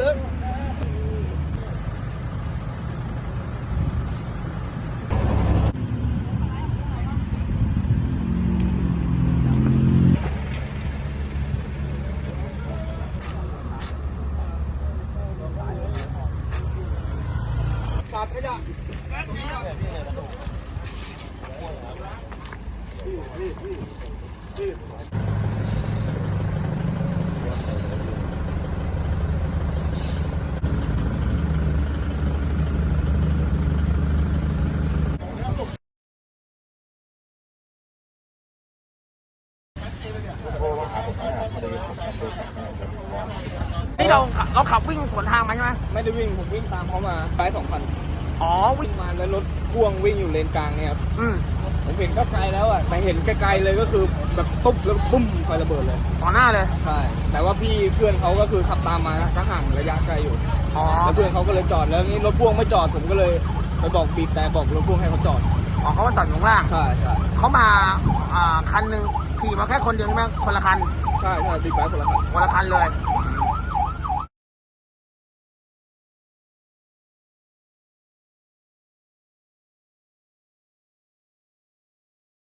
เลิกกาดขยะพี่พี่พี่ นี่เราเราขับวิ่งสวนทางมาใช่ไหมไม่ได้วิ่งผมวิ่งตามเขามาไปสองคันอ๋อวิ่วิ่งงมาแล้วรถพ่วงวิ่งอยู่เลนกลางเนี่ยครับอืมผมเห็นก็ไกลแล้วอะแต่เห็นไกลๆเลยก็คือแบบตุ๊บแล้วปุ้มไฟระเบิดเลยต่อหน้าเลยใช่แต่ว่าพี่เพื่อนเขาก็คือขับตามมาก็ห่างระยะไกลอยู่อ๋อแล้วเพื่อนเขาก็เลยจอดแล้วนี่รถพ่วงไม่จอดผมก็เลยไปบอกบีบแต่บอกรถพ่วงให้เขาจอดอ๋อเขามาจอดอยู่ข้างล่างใช่ใช่เขามาอ่าคันหนึ่ง ขี่มาแค่คนเดียวใช่ไหมคนละคัน ใช่ใช่บีบแต่คนละคันคนละคันเลย